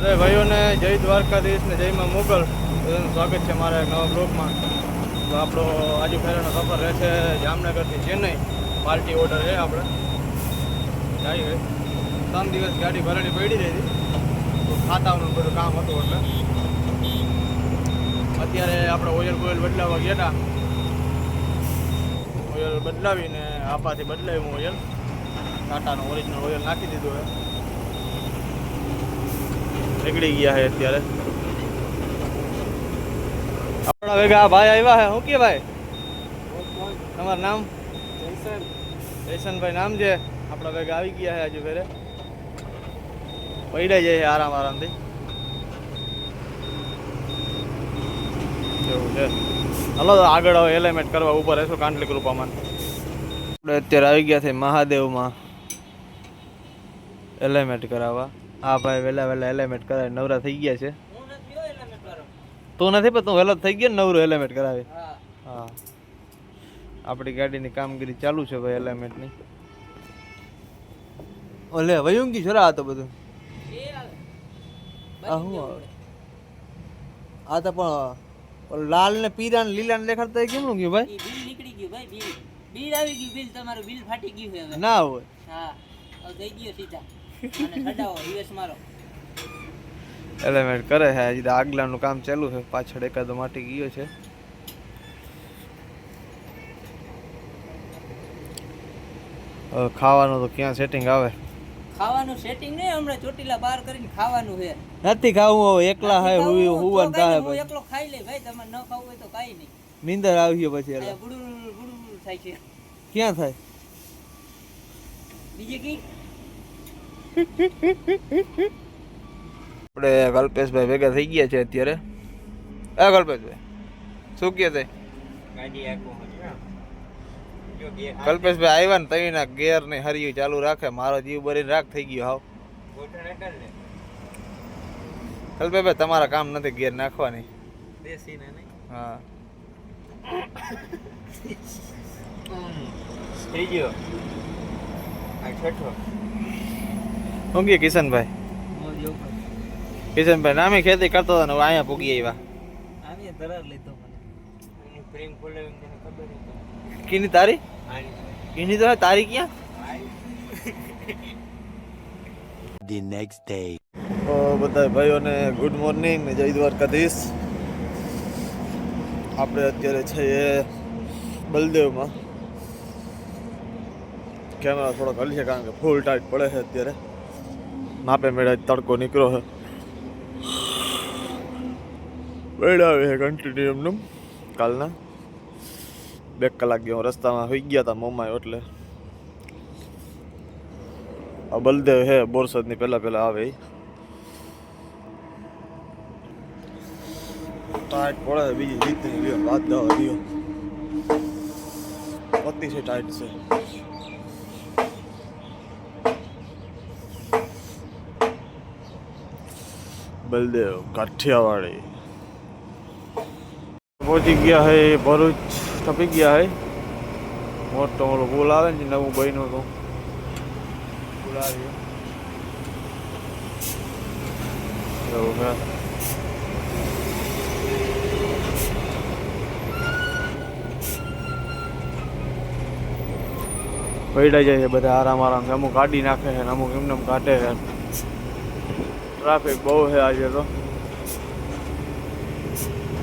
અરે ભાઈઓને જય દ્વારકાધીશ ને જય માં મોગલ. બધાનું સ્વાગત છે મારા નવા બ્લોગમાં. તો આપણો આજુ ફેરાનો સફર રહે છે જામનગરથી ચેન્નઈ. પાર્ટી ઓર્ડર છે આપણે. જાય ત્રણ દિવસ ગાડી ભરેલી પડી રહી હતી. તો ખાતાનું બધું કામ હતું એટલે. અત્યારે આપણે ઓઇલ બોઇલ બદલાવવા ગયા હતા ઓઇલ બદલાવીને આપાથી બદલાવ્યું ઓઇલ ટાટાનું ઓરિજિનલ ઓઇલ નાખી દીધું છે. નીકળી ગયા છે અત્યારે. આપણા ભેગા ભાઈ આવ્યા છે શું કે ભાઈ? તમારું નામ? જયસનભાઈ નામ છે. આપણા ભેગા આવી ગયા છે હજુ ઘરે. પૈડા જાય આરામ આરામથી. એવું છે. હલો, આગળ હવે એલિમેન્ટ કરવા ઉપર રહેશું કાંટલી કૃપામાં આપણે અત્યારે આવી ગયા છે મહાદેવમાં. એલિમેન્ટ કરાવવા. હા ભાઈ વહેલા વહેલા એલિમેન્ટ કરાવે નવરા થઈ ગયા છે. તું નથી પણ તું વહેલો થઈ ગયો ને નવરું એલિમેન્ટ કરાવે. હા. આપણી ગાડીની કામગીરી ચાલુ છે ભાઈ એલિમેન્ટની ઓલે વયુંગી છોરા આ તો બધું. આ શું આ તો પણ ઓલું લાલ ને પીળા ને લીલા ને દેખાડતા કેમ કેમનું ગયું ભાઈ? બિલ નીકળી ગયું ભાઈ બિલ. બિલ આવી ગયું બિલ તમારું બિલ ફાટી ગયું હવે. ના હોય. હા ગઈ ગયો સીધા. એલિમેન્ટ કરે છે હજી તો આગલાનું કામ ચાલુ છે. પાછળ એકાદો માટી ગયો છે. ખાવાનું તો ક્યાં સેટિંગ આવે? ખાવાનું સેટિંગ નહીં હમણાં ચોટીલા બહાર કરીને ખાવાનું છે. નથી ખાવું એકલા હે હુઈ હુવન કાંઈ હું એકલો ખાઈ લે ભાઈ તમારે ન ખાવું હોય તો કાઈ નહીં. નીંદર આવી ગયો પછી એટલે. બુડું બુડું થાય છે. ક્યાં થાય? બીજે કી? આપણે કલ્પેશભાઈ ભેગા થઈ ગયા છે અત્યારે. હા કલ્પેશભાઈ શું કહે છે? કલ્પેશભાઈ આવ્યા ને તવીના ગેર ને હરિયું ચાલુ રાખે મારો જીવ બરીને રાખ થઈ ગયો હાવ. કલ્પેશભાઈ તમારા કામ નથી ગેર નાખવાની. હા. થઈ ગયો આ છઠ્ઠો. શું કિશનભાઈ? કિશનભાઈ નામે ખેતી કરતો હતો ને અહીંયા પૂગી આવ્યા. કિની તારી? આની કીની તો તારી ક્યાં? The next day. તો બધા ભાઈઓને ગુડ મોર્નિંગ ને જય દ્વારકાધીશ. આપણે અત્યારે છીએ બલદેવમાં. કેમેરા થોડોક હલશે કારણ કે ફૂલ ટાઈટ પડે છે અત્યારે. માપે મેળા તડકો નીકળ્યો છે. વેડાવે છે કન્ટિન્યુ એમનું. કાલના બે કલાક ગયો રસ્તામાં હોઈ ગયા હતા મોમાય એટલે. આ બલદેવ હે બોરસદની પહેલાં પહેલાં આવે. ટાઈટ પડે બીજી જીતની વાત દવા દિયો અતિશય ટાઈટ છે. બલદેવ, કાઠિયાવાડી. પહોંચી ગયા હે ભરૂચ થપી ગયા હે. મોટો મોટો પુલ આવે ને નવું બન્યું હતું. પુલ જાય છે બધા આરામ આરામ અમુક કાઢી નાખે છે અમુક એમને એમ કાઢે છે. ટ્રાફિક બહુ છે આજે તો.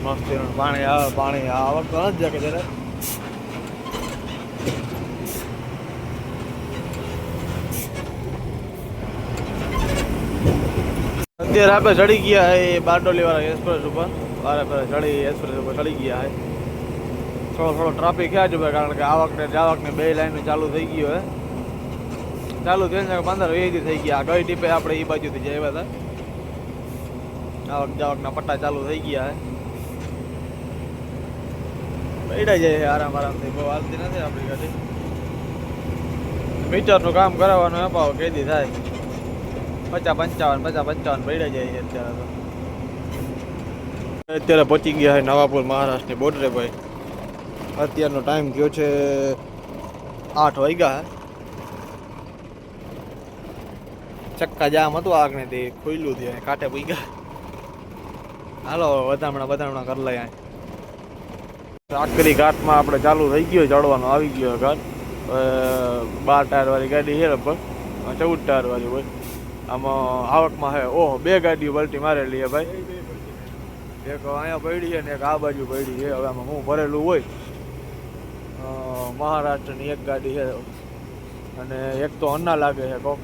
મસ્ત એનું પાણી આવે, પાણી આ વખતે નથી જાય કે જ્યારે અત્યારે આપણે ચડી ગયા છે બારડોલી વાળા એક્સપ્રેસ ઉપર. વારે ફરે ચડી એક્સપ્રેસ ઉપર ચડી ગયા છે. થોડો થોડો ટ્રાફિક છે આજુ કારણ કે આવક ને જાવક ને બે લાઈન ચાલુ થઈ ગયો હે ચાલુ થઈને પંદર, વીસ દી થઈ ગયા. ગઈ ટીપે આપણે એ બાજુથી જઈ આવ્યા હતા. આવક જાવકના પટ્ટા ચાલુ થઈ ગયા હે. બેડા જાય છે આરામ આરામથી, બહુ હાલતી નથી આપણી ગાડી. મીટરનું કામ કરાવવાનું અપાવો કેદી થાય. પચાસ પંચાવન પચાસ પંચાવન બેડા જાય છે અત્યારે તો. અત્યારે પહોંચી ગયા છે નવાપુર મહારાષ્ટ્રની બોર્ડરે ભાઈ. અત્યારનો ટાઈમ થયો છે આઠ વાગ્યા ચક્કા જામ હતું આગને તે ખોઈલું તે કાંઠે પી ગયા હાલો, વધામણા વધામણા કરી લઈએ. આખરી ઘાટમાં આપણે ચાલુ થઈ ગયો ચડવાનો આવી ગયો ઘાટ. બાર ટાયર વાળી ગાડી છે લગભગ ચૌદ ટાયર વાળી હોય. આમાં આવકમાં છે ઓહો, બે ગાડીઓ પલટી મારેલી છે ભાઈ. એક અહીંયા પડી છે ને એક આ બાજુ પડી છે. હવે આમાં હું ભરેલું હોય. મહારાષ્ટ્રની એક ગાડી છે. અને એક તો અન્ના લાગે છે કોક.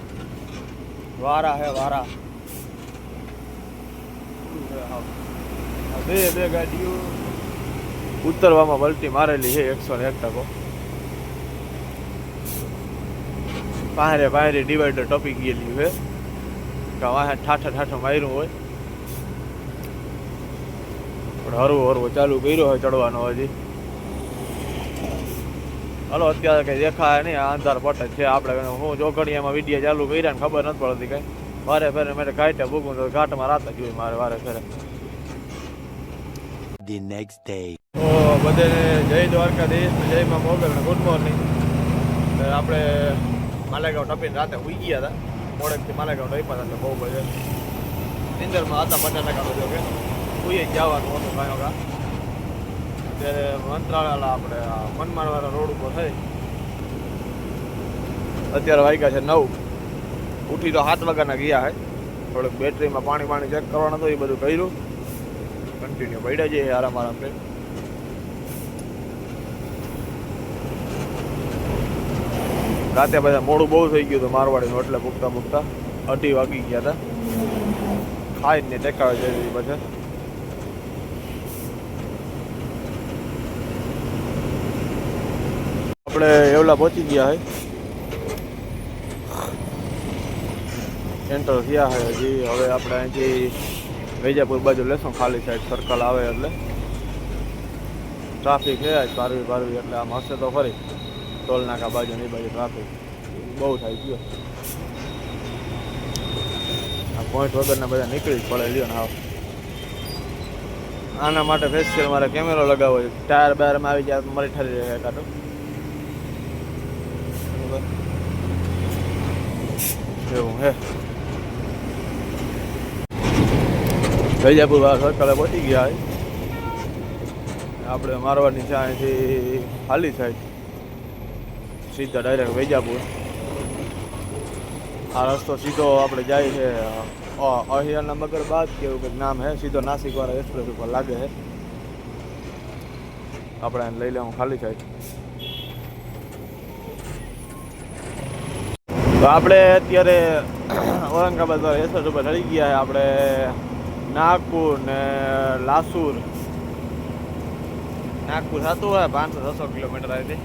વારા છે વારા. બે બે ગાડીઓ. ઉતરવામાં વલટી મારેલી છે, એકસો ને એક ટકો. પાહરે પાહરે ડિવાઈડર ટપી ગયેલી છે. વાહે ઠાઠા ઠાઠા માર્યું હોય. પણ હરવું હરવો ચાલુ કર્યો હોય, ચડવાનો હજી. હલો, અત્યારે કઈ દેખાય નહીં અંધાર પટે છે. આપણે હું જોગણીયામાં વીડિયો ચાલુ કર્યા ને ખબર નથી પડતી કઈ. વારે ફેરે મેં ઘાટે ભૂગું તો ઘાટમાં રાત જ હોય મારે વારે ફેરે. The next day. તો બધાને જય દ્વારકાધીશ જય માં મોગલ ગુડ મોર્નિંગ. આપણે માલેગાંવ ટપીને રાતે ઉઈ ગયા હતા. મોડેકથી માલેગાંવ ટપ્યા હતા બહુ બજે નિંદરમાં હતા પચાસ ટકા જો કે ઉઈ જ જવાનું હતું કાંઈ કા ત્યારે મંત્રાલય આપણે મનમારવાળા રોડ ઉપર થઈ. અત્યારે વાગ્યા છે નવ. ઉઠી તો સાત વાગ્યાના ગયા હે. થોડુંક બેટરીમાં પાણી પાણી ચેક કરવાનું હતું, એ બધું કર્યું. કન્ટિન્યુ પડ્યા જઈએ આરામ આરામ કરી. રાતે બધા મોડું બહુ થઈ ગયું હતું મારવાડીનું એટલે પૂગતા પૂગતા અઢી વાગી ગયા હતા. ખાઈને ટેકાવે છે પછી આપણે એવલા પહોંચી ગયા હે. એન્ટર થયા હે હજી. હવે આપણે અહીંથી વૈજાપુર બાજુ લેશું ખાલી સાઈડ સર્કલ આવે એટલે. ટ્રાફિક છે આજ પારવી પારવી એટલે આમ હશે તો ફરી ટોલનાકા બાજુ ને એ બાજુ ટ્રાફિક બહુ થાય ગયો. આ પોઈન્ટ વગરના બધા નીકળી જ પડે લ્યો ને આવ આના માટે ફેશિયલ મારે કેમેરો લગાવવો છે. ટાયર બાયરમાં આવી જાય મરી મારી ઠરી રહે કાઢો એવું હે. વૈજાપુર સર્કલે પહોંચી ગયા આપણે મારવાની છે, અહીંથી ખાલી સાઈડ. સીધા ડાયરેક્ટ વૈજાપુર. આ રસ્તો સીધો આપણે જાય છે અહિયાના મગર બાદ, કેવું કંઈક નામ હે, સીધો નાસિકવાળા એક્સપ્રેસ ઉપર લાગે છે આપણે લઈ લેવું ખાલી સાઈડ. તો આપણે અત્યારે ઔરંગાબાદ એક્સપ્રેસ ઉપર ચડી ગયા આપણે નાગપુર ને લાસુર. નાગપુર થતું હોય પાંચસો છસો કિલોમીટર આવી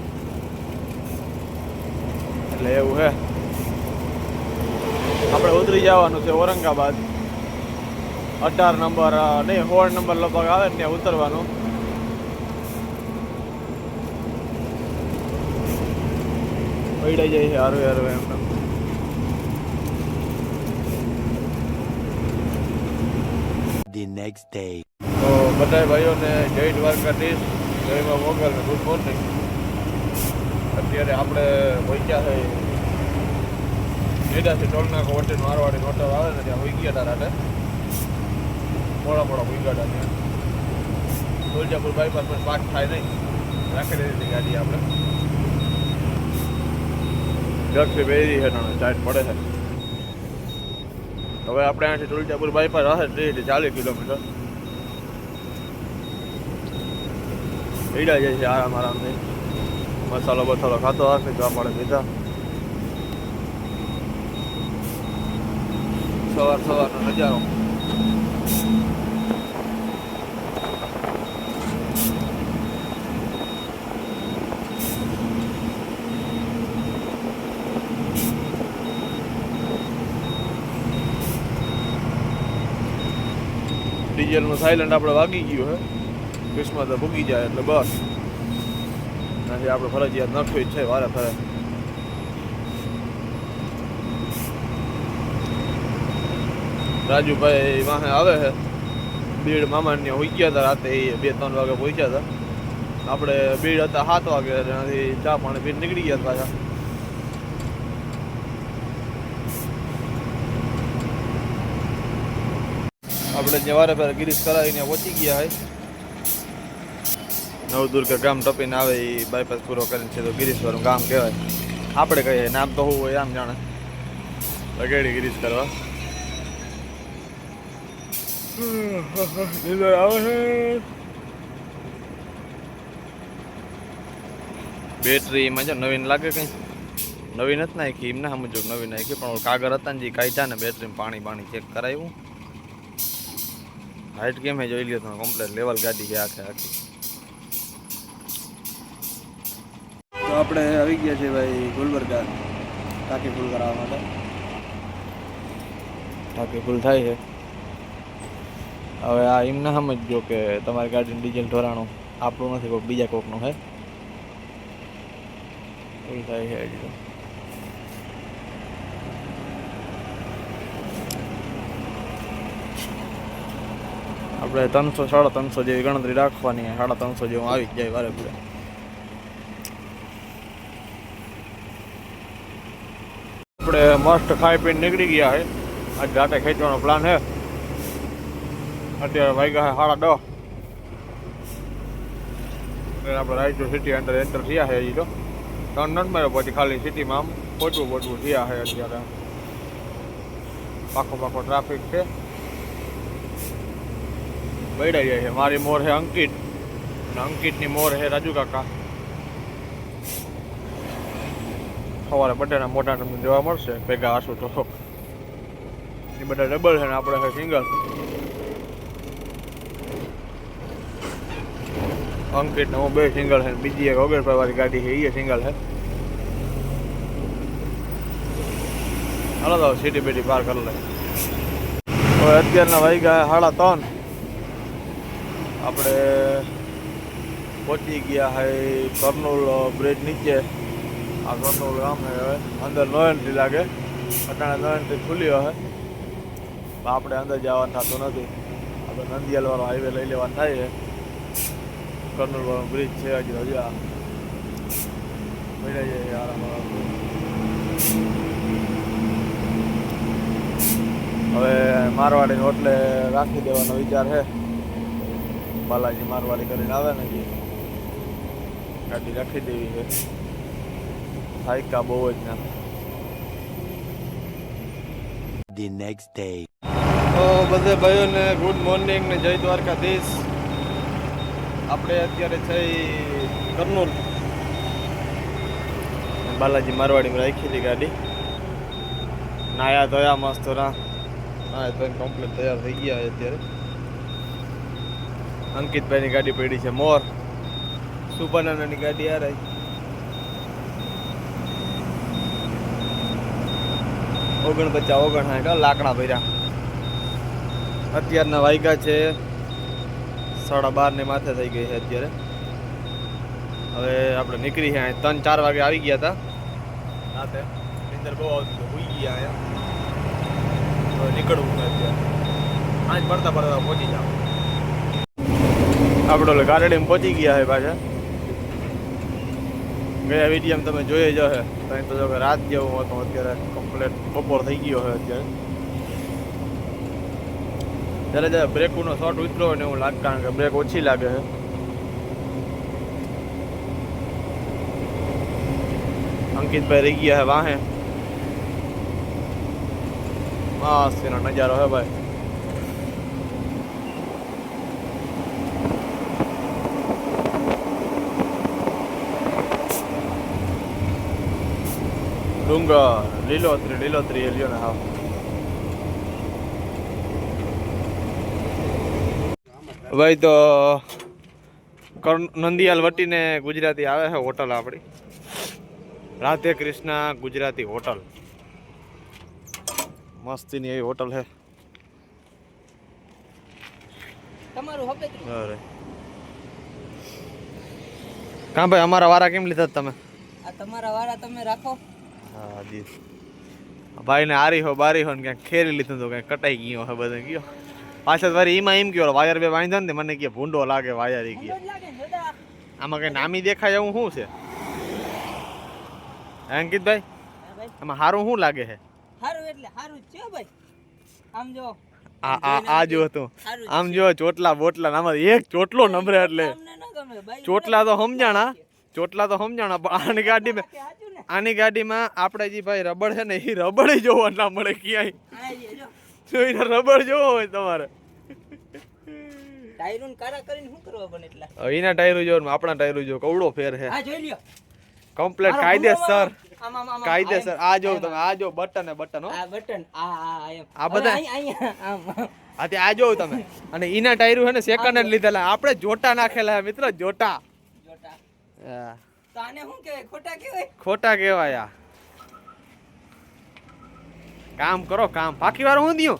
એટલે એવું હે. આપણે ઉતરી જવાનું છે ઔરંગાબાદ. અઢાર નંબર નહીં, સોળ નંબર લગભગ આવે ને ત્યાં ઉતરવાનું. પડી જાય છે હરવે હરવે એમને The next day. તો બધા ભાઈઓને જય દ્વારકાધીશ. જય માં મોગલ ગુડ મોર્નિંગ. અત્યારે આપણે પહોંચ્યા છે જેદાથી ટોલના વચ્ચે મારવાડી હોટલ આવે ને ત્યાં હોઈ ગયા હતા રાતે. મોડા મોડા હોઈ ગયા હતા ત્યાં. તુલજાપુર બાયપાસ પર પાક થાય નહીં. રાખી દીધી ગાડી આપણે. જગથી બેરી છે ટાઈટ પડે છે. હવે આપણે અહીંથી તુલજાપુર બાયપાસ હશે ત્રીસથી ચાલીસ કિલોમીટર. પીડા જાય છે આરામ આરામથી. મસાલો બસાલો ખાતો હશે જોવા મળે પીધા. સવાર સવારનો નજારો. ડીઝલનું સાયલન્ટ આપણે વાગી ગયું હે. તો ભૂગી જાય એટલે બસ. નથી આપણે ફરજિયાત નાખવી છે વારે ફરે. રાજુભાઈ વાહે આવે છે બીડ મામાને હોઈ ગયા હતા રાતે બે ત્રણ વાગે પહોંચ્યા હતા. આપણે બીડ હતા સાત વાગે, ત્યાંથી ચા પાણી પીને નીકળી ગયા પાછા. જે વારે ફેરે ગિરીશ કરાવીને પહોંચી ગયા હોય. નવદુર્ગા ગામ ટપીને આવે, એ બાયપાસ પૂરો કરીને છે તો ગિરીશવાળું ગામ કહેવાય. આપણે કહીએ નામ તો હોવું હોય આમ જાણે. લગેડી ગિરીશ કરવા. નીંદર આવે છે. બેટરીમાં જો નવીન લાગે કંઈ. નવીન જ નાખી એમને સમજો નવીન નાખી, પણ કાગળ હતા ને જે કાઢ્યા ને બેટરીમાં પાણી પાણી ચેક કરાવ્યું. હાઈટ કેમ જોઈ લ્યો તમે કમ્પ્લેટ લેવલ ગાડી છે આખે આખી. તો આપણે આવી ગયા છે ભાઈ ગુલબર્ગા ટાંકી ફૂલ કરાવવા માટે. ટાંકી ફૂલ થાય છે. હવે આ એમ ના સમજજો કે તમારી ગાડીનું ડીઝલ ઢોરાણું આપણું નથી કોઈ બીજા કોકનું હે ફૂલ થાય છે હજી આપણે ત્રણસો સાડા ત્રણસો જેવી ગણતરી રાખવાની સાડા ત્રણસો જેવું આવી જ જાય વારે પૂરે. આપણે મસ્ત ખાઈ પીને નીકળી ગયા છે. આજ રાતે ખેંચવાનો પ્લાન છે. અત્યારે વાગ્યા છે સાડા દસ. એટલે આપણે રાયચુર સિટી અંદર એન્ટર થયા છે હજી તો. ત્રણ નથી માર્યો પછી ખાલી સિટીમાં આમ પોચવું પોચવું થયા છે અત્યારે. પાકો પાકો ટ્રાફિક છે. બૈડા જાય છે. મારી મોર છે અંકિત. અને અંકિતની મોર છે રાજુ કાકા. સવારે બધાના મોટા તમને જોવા મળશે. ભેગા આસુ તો. એ બધા ડબલ છે ને આપણે છે સિંગલ અંકિત હું બે સિંગલ છે બીજી એક ઓગણભાઈ વાળી ગાડી છે એ સિંગલ છે. હાલો તો સિટી બેટી પાર કરી લે. અત્યારના ગયા સાડા ત્રણ. આપણે પહોંચી ગયા હે કર્નૂલ બ્રિજ નીચે. આ કર્નૂલ ગામ હવે. અંદર નો એન્ટ્રી લાગે. અટાણે નો એન્ટ્રી ખુલ્યો હે. પણ આપણે અંદર જવાનું થતું નથી. આપણે નંદિયાલવાળો હાઈવે લઈ લેવાનું થાય છે. કર્નૂલ બ્રિજ છે હજી હજી આ. મળ્યા જાય આરામ હવે મારવાડીને હોટલે રાખી દેવાનો વિચાર છે. બાલાજી મારવાડી કરીને આવે ને જે. ગાડી રાખી દેવી છે. હાઈકા બહુ જ ના. The next day. તો બધે ભાઈઓને ગુડ મોર્નિંગ ને જય દ્વારકાધીશ. આપણે અત્યારે છે કરનૂલ બાલાજી મારવાડીમાં રાખી હતી ગાડી. નાયા ધોયા મસ્ત ના નાયા ધોઈને કમ્પ્લીટ તૈયાર થઈ ગયા અત્યારે. અંકિતભાઈની ગાડી પડી છે, મોર. સુભાનંદની ગાડી આ રહી. ઓગણ પચાસ ઓગણ સાઠ લાકડા ભર્યા. અત્યારના વાયગા છે, સાડા બાર ને માથે થઈ ગઈ છે અત્યારે. હવે આપણે નીકળી છે ત્રણ, ચાર વાગે આવી ગયા હતા. રાતે. નીંદર બહુ આવતી હતી, હોઈ ગયા અહીંયા. નીકળવું અત્યારે. આજ પડતા પડતા પહોંચી જાવ આપણે ઓલે ગારડીમાં પહોંચી ગયા છે પાછા. ગયા વિડીયમ તમે જોઈ જ હે ત્યાં તો જો રાત જેવું હતો અત્યારે. કમ્પ્લેટ બપોર થઈ ગયો છે અત્યારે. જ્યારે જ્યારે બ્રેકનો શોર્ટ ઉતરો ને એવું લાગે, કારણ કે બ્રેક ઓછી લાગે છે. અંકિતભાઈ રહી ગયા છે વાહે. મસ્ત એનો નજારો હે ભાઈ. ડુંગર લીલોતરી લીલોતરી એ લ્યો ને હા ભાઈ તો નંદિયાલ વટીને ગુજરાતી આવે છે હોટલ આપણી. રાધે કૃષ્ણ ગુજરાતી હોટલ. મસ્તીની એવી હોટલ છે. અરે. કાં ભાઈ અમારા વારા કેમ લીધા તમે? આ તમારા વારા તમે રાખો. હા જી. ભાઈને આરી હો બારી હો ને ક્યાંક ખેરી લીધું તો ક્યાંક કટાઈ ગયો હે બધે ગયો. પાછળ વારી એમાં એમ કયો વાયર બે વાંધો ને મને કે ભૂંડો લાગે વાયર એ ગયા. આમાં કઈ નામી દેખાય એવું શું છે? અંકિતભાઈ? આમાં સારું શું લાગે છે સારું એટલે સારું છે ભાઈ. આમ જો. આ આ આ જો હતું. આમ જો ચોટલા બોટલા આમાં એક ચોટલો નંબરે એટલે. ચોટલા તો સમજાણા ચોટલા તો સમજાણા પણ આની ગાડીમાં આની ગાડીમાં આપણે જે ભાઈ રબડ છે ને એ રબડ જોવા ના મળે ક્યાંય. આ જોઈને રબડ જોવો હોય તમારે. ટાયરોન કારા કરીને શું કરવા બને એટલા? એના ટાયરો જો આપણા ટાયરો જો કવડો ફેર છે. હા જોઈ લ્યો. કમ્પ્લેટ કાયદેસર. આ જો તમે આ જો બટન હો. આ બટન આ આ આ આ બધા? તે આ જોવ તમે. અને ઈના ટાયરો ને સેકન્ડ જ. લીધેલા. આપણે જોટા નાખેલા મિત્ર જોટા. હા. શું કહેવાય? ખોટા કહેવાય? ખોટા કહેવાય કામ કરો કામ. બાકી વાર હું દિયો?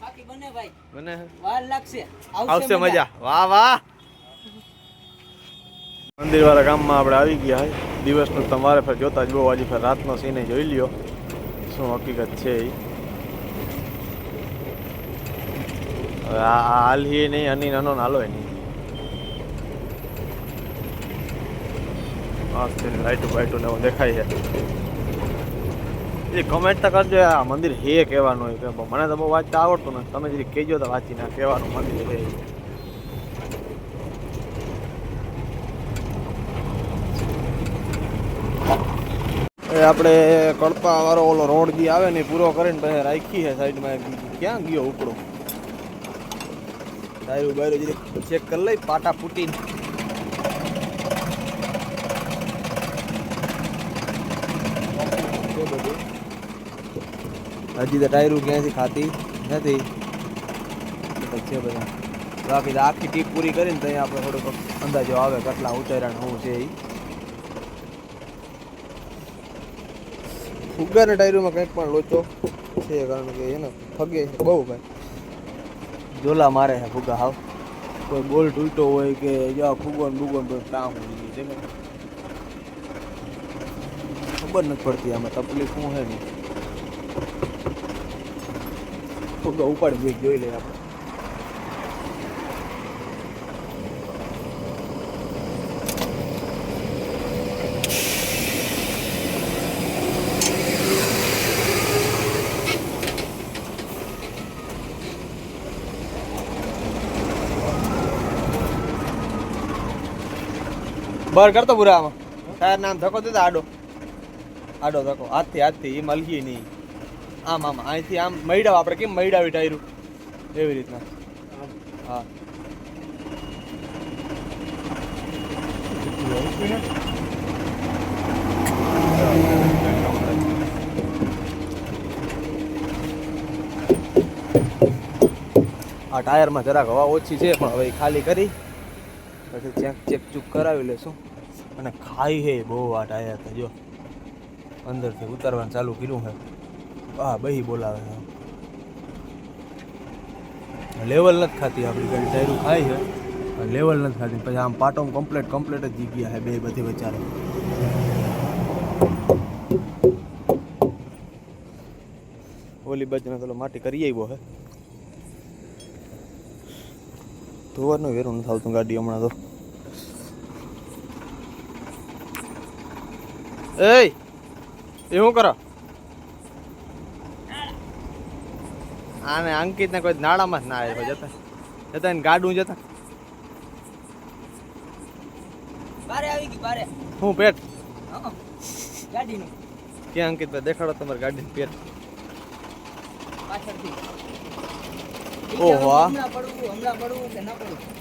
બાકી બને ભાઈ. બને. વાર લાગશે. આવશે મજા. વાહ વાહ. મંદિર વાળા ગામમાં આપણે આવી ગયા દિવસનું તમારે ફેર જોતા જ બહુ. હજી ફેર રાતનો સીને જોઈ લ્યો. શું હકીકત છે એ હવે આ આ નહીં અની નાનો નાલો નહીં. મસ્ત લાઈટો બાઈટો ને દેખાય છે. એ કમેન્ટ તો કરજો, આ મંદિર હે કહેવાનું હોય કે મને તો બહુ વાંચતા આવડતું નથી. તમે જરી કહેજો તો વાંચી ના કહેવાનું મંદિર હે. આપણે કડપા વાળો ઓલો રોડ જે આવે ને પૂરો કરીને પછી રાખી છે સાઈડમાં. ક્યાં ગયો ઉપડો? ડાયરું બાયરું જરી. ચેક કરી લઈ, પાટા ફૂટીને છે બધું હજી તો ટાયરું ક્યાંથી ખાતી નથી. છે બધા બાકી આખી ટીપ પૂરી કરીને તો અહીંયા આપણે થોડોક અંદાજો આવે કેટલા ઉતાર્યા શું છે એ ફુગ્ગાના ટાયરોમાં કંઈક પણ લોચો છે, કારણ કે એને ફગે બહુ ભાઈ. જોલા મારે છે ફુગ્ગા, હાવ. કોઈ બોલ તૂટો હોય કે જો ફુગો બુગોન બુગો ને કામ હોય છે ખબર નથી પડતી આમાં તકલીફ શું છે નહીં ફુગ્ગા ઉપાડી જોઈ જોઈ લઈએ આપણે. બર કરતો પૂરા આમાં. ટાયર નામ ધક્કો દેતા આડો. આડો ધક્કો. હાથથી હાથથી એ મલકી નહીં. આમ આમ, અહીંથી આમ મૈડા, આપણે કેમ મૈડા વિટાયરું એવી રીતના. હા. આ ટાયરમાં જરાક હવા ઓછી છે, પણ હવે ખાલી કરી. પછી ચેક ચેક, ચૂક કરાવી લેશું. અને ખાઈ હે બહુ આ ટાયર તો જો. અંદરથી ઉતારવાનું ચાલુ કર્યું છે હા બહી બોલાવે લેવલ નથી ખાતી આપણી ગાડી ટાયરું ખાય છે. લેવલ નથી ખાતી પછી આમ પાટો કમ્પ્લેટ કમ્પ્લેટ જ ગયા છે બે બધી વચારે ઓલી બાજુને પેલો માટી કરી આવ્યો હે. ધોવાનું વેરું નથી આવતું ગાડી હમણાં તો. એ શું કરો? આને અંકિતને કોઈ નાળામાં જ ના આવે જતા. જતા એને ગાડું જતા. બારે આવી ગઈ બારે. હું પેટ? ગાડીનું. અંકિત ભાઈ? દેખાડો તમારી ગાડી પેટ. પાછળથી. ઓહો,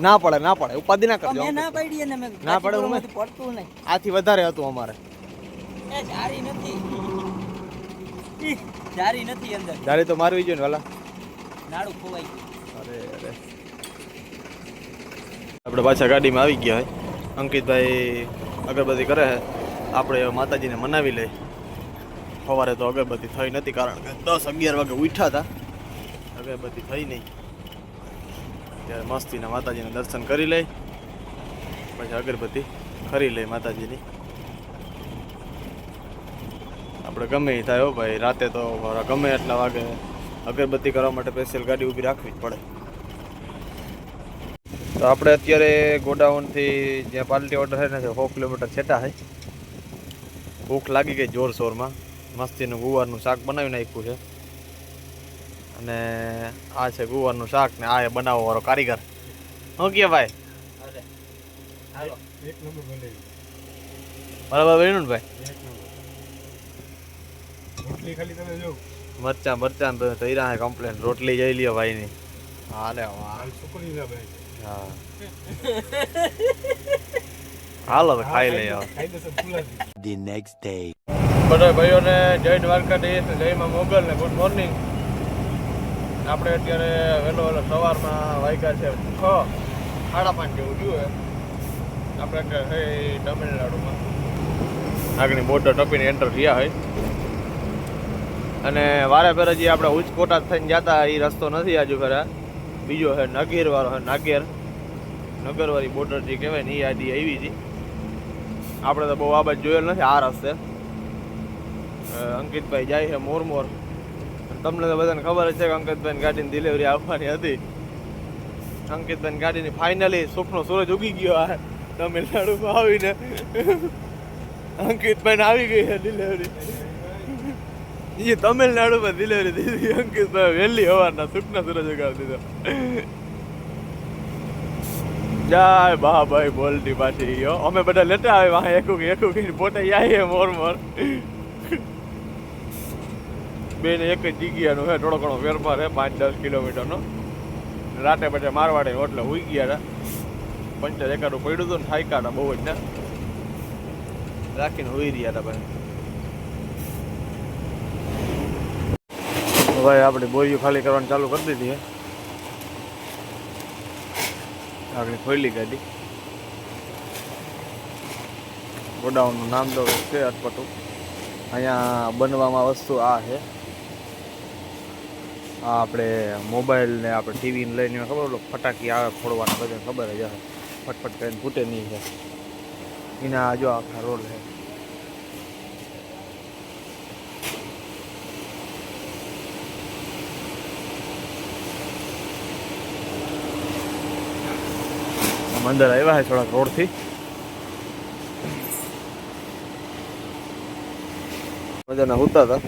ના પડે ના પડે. ઉપાધિ ના કરજો ના પાડી. અને ના પડે હું પડતું નહીં. આથી વધારે હતું અમારે. એ જારી નથી. જારી નથી અંદર. જારી તો મારવી જોઈએ ને વાલા. નાડું ખોવાઈ અરે અરે. આપણે પાછા ગાડીમાં આવી ગયા હોય. અંકિતભાઈ અગરબત્તી કરે છે. આપણે માતાજીને મનાવી લઈ સવારે તો અગરબત્તી થઈ નથી, કારણ કે દસ અગિયાર વાગે ઉઠ્યા હતા. અગરબત્તી થઈ નહીં. ત્યારે મસ્તીના માતાજીને દર્શન કરી લઈ પછી અગરબત્તી ખરી લઈ માતાજીની. આપણે ગમે થાય હો ભાઈ, રાતે તો ગમે એટલા વાગે અગરબત્તી કરવા માટે સ્પેશિયલ ગાડી ઊભી રાખવી જ પડે. તો આપણે અત્યારે ગોડાઉનથી જ્યાં પાર્ટી ઓર્ડર છે ને સો કિલોમીટર છેટા છે, ભૂખ લાગી ગઈ જોરશોરમાં. મસ્તીનું ગુવારનું શાક બનાવી નાખ્યું છે. અને આ છે ગુવારનું શાક ને આ એ બનાવવા વાળો કારીગર. શું કે ભાઈ? બરાબર બન્યું ભાઈ? ખાલી તમે જો મરચાં મરચાં તો તૈરા હે કમ્પ્લેન રોટલી જઈ લ્યો ભાઈની. હાલે વાહ છોકરી ના ભાઈ. હા. હાલો તો ખાઈ ફૂલાથી The next day. બધા ભાઈઓને જય દ્વારકાધીશ ને જય માં મોગલ ને ગુડ મોર્નિંગ આપણે અત્યારે વહેલો વહેલો સવારમાં વાગ્યા છે છ. સાડા પાંચ જેવું જોયું છે આપણે અત્યારે તમિલનાડુમાં. આગળની બોર્ડર ટપીને એન્ટર થયા હોય અને વારે ફેરે જે આપણે ઉચકોટા થઈને જતા એ રસ્તો નથી આજુ ખરા બીજો છે નગીર વાળો છે નાગેર. નગરવાળી બોર્ડર જે કહેવાય ને એ આડી આવી હતી આપણે તો બહુ આ બાજુ જોયેલ નથી, આ રસ્તે. અંકિતભાઈ જાય છે મોર મોર. તમને તો બધાને ખબર છે કે અંકિતભાઈ ગાડીની ડિલિવરી આવવાની હતી. અંકિતભાઈ ગાડીની ફાઇનલી સુખનો સૂરજ ઉગી ગયો આ તમિલનાડુમાં આવીને. અંકિતભાઈ આવી ગઈ છે ડિલિવરી એ તમિલનાડુમાં ડિલિવરી દીધી અંકિતભાઈ વહેલી હવારના સુખના સૂરજ ઉગાડી જય બાભાઈ બોલતી પાછી. ગયો અમે બધા લેતા આવે વાહ એકું એકું કહીને પોતે આવીએ મોર મોર. બેને એક જ જગ્યાનું હે, થોડો ઘણો ફેરફાર હે, પાંચ દસ કિલોમીટરનો. રાતે પછી મારવાડે એટલે હોઈ ગયા હતા પંચર એકાદું પડ્યું હતું ને થાયકા બહુ જ ને. રાખીને હોઈ રહ્યા હતા ભાઈ ભાઈ, આપણે બોરીઓ ખાલી કરવાનું ચાલુ કરી દીધી આગળ ખોલી ગાડી. ગોડાઉનનું નામ તો છે અટપટું. અહીંયા બનવામાં વસ્તુ આ છે. આ આપણે મોબાઈલ ને આપણે ટીવીને લઈને ખબર ફટાકી આવે ફોડવાના બધાને ખબર જ ફટફટ કરીને ફૂટે નહીં છે. એના જો આખા રોલ છે. આમ અંદર આવ્યા છે થોડાક રોડથી. મજાના હોતા હતા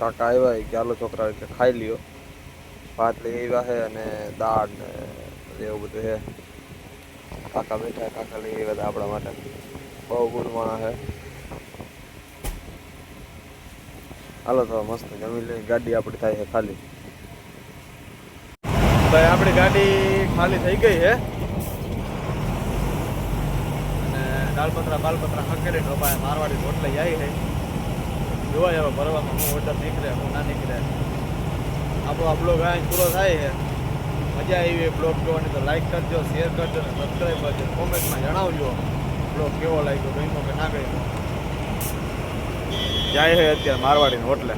કાકા આવ્યા કે ચાલો છોકરા કે ખાઈ લ્યો. ભાત લઈ આવ્યા છે અને દાળ ને એવું બધું છે. કાકા બેઠા કાકા લઈ આવ્યા હતા આપણા માટે. બહુ ગુડ માણસ છે. હાલો તો મસ્ત જમી લઈ ગાડી આપણી થાય છે ખાલી. ભાઈ, આપણી ગાડી ખાલી થઈ ગઈ છે. અને દાળપત્રા બાલપત્રા હકેરી ઢોપાય મારવાડી રોટલે જાય છે. જોવા જાવ ભરવામાં હું ઓર્ડર નીકળે, હું ના નીકળે. આપણો આપણો ગાય પૂરો થાય છે. મજા આવી બ્લોગ જોવાની, તો લાઈક કરજો શેર કરજો અને સબસ્ક્રાઈબ કરજો. કોમેન્ટમાં જણાવજો બ્લોગ કેવો લાગ્યો, ગમ્યો કે ના ગમ્યો. જાય છે અત્યારે મારવાડીને હોટલે.